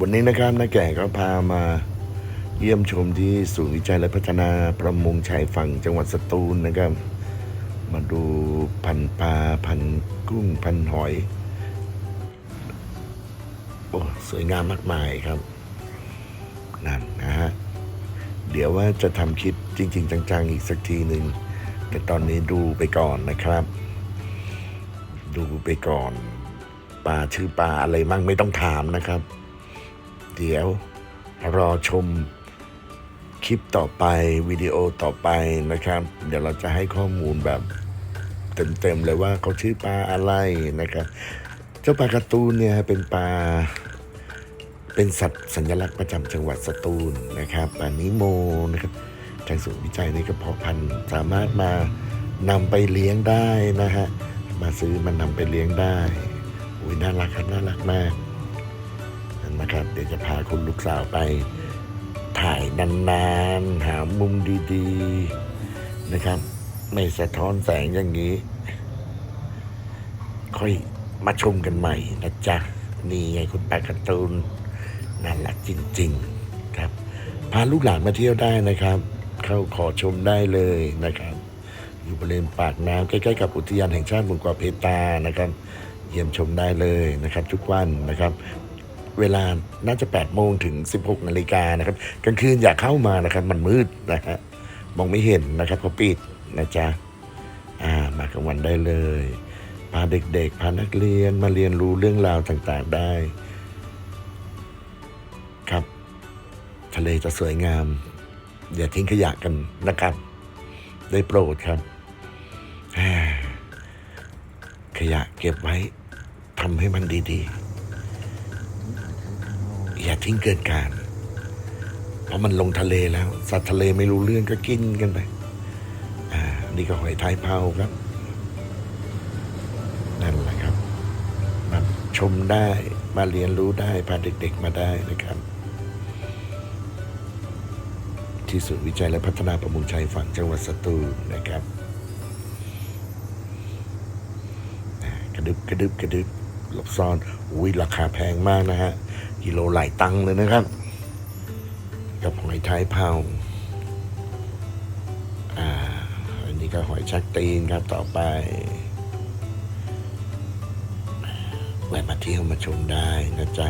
วันนี้นะครับน้าแก่ก็พามาเยี่ยมชมที่ศูนย์วิจัยและพัฒนาประมงชายฝั่งจังหวัดสตูลนะครับ มาดูพันปลาพันกุ้งพันหอย โอ้สวยงามมากมายครับ นั่นนะฮะ เดี๋ยวว่าจะทำคลิปจริง ๆ จัง ๆ อีกสักทีหนึ่งแต่ตอนนี้ดูไปก่อนนะครับ ดูไปก่อนปลาชื่อปลาอะไรมั่งไม่ต้องถามนะครับ เดี๋ยวรอชมคลิปต่อไปวิดีโอต่อไปนะครับ เดี๋ยวเราจะให้ข้อมูลแบบเต็มๆเลยว่าเขาชื่อปลาอะไรนะครับ เจ้าปลาการะตูนเนี่ยเป็นปลาเป็นสัตว์สัญลักษณ์ประจำจังหวัดสตูลนะครับปลานิโมนะครับทางศูนย์วิจัยในกระเพาะพันธุ์สามารถมานำไปเลี้ยงได้นะฮะมาซื้อมานำไปเลี้ยงได้อุ้ยน่ารักครับน่ารักมาก นะครับ เดี๋ยวจะพาคุณลูกสาวไป ถ่ายนานๆ หามุมดีๆนะครับ ไม่สะท้อนแสงอย่างนี้ ค่อยมาชมกันใหม่นะจ๊ะ นี่ไงคุณปาการ์ตูนน่ารักจริง ๆครับ พาลูกหลานมาเที่ยวได้นะครับ เข้าขอชมได้เลยนะครับอยู่บริเวณปากน้ำใกล้ๆกับอุทยานแห่งชาติหมุนกวาเพตานะครับ เยี่ยมชมได้เลยนะครับ ทุกวันนะครับ เวลาน่าจะ 8 โมงถึง 16 นาฬิกานะครับกลางคืนอย่าเข้ามานะครับ มันมืดนะฮะมองไม่เห็นนะครับเขาปิดนะจ๊ะอ่ามากลางวันได้เลย พาเด็กๆ พานักเรียนมาเรียนรู้เรื่องราวต่างๆได้ ครับ ทะเลจะสวยงาม อย่าทิ้งขยะกันนะครับ ได้โปรดครับ ขยะเก็บไว้ทำให้มันดี ๆ อย่าทิ้งเกินการ เพราะมันลงทะเลแล้ว สัตว์ทะเลไม่รู้เรื่องก็กินกันไป อ่า นี่ก็หอยท้ายเผาครับ นั่นแหละครับ มาชมได้มาเรียนรู้ได้พาเด็ก ๆมาได้นะครับ ที่ศูนย์วิจัยและพัฒนาประมงชายฝั่งจังหวัดสตูลนะครับกระดึบกระดึบกระดึบ หลบซ่อนอุ้ยราคาแพงมากนะฮะกิโลหลายตังค์เลยนะครับ กับหอยท้ายเผาอ่าอันนี้ก็หอยชักตีนครับต่อไปแวะมาเที่ยวมาชมได้นะจ๊ะ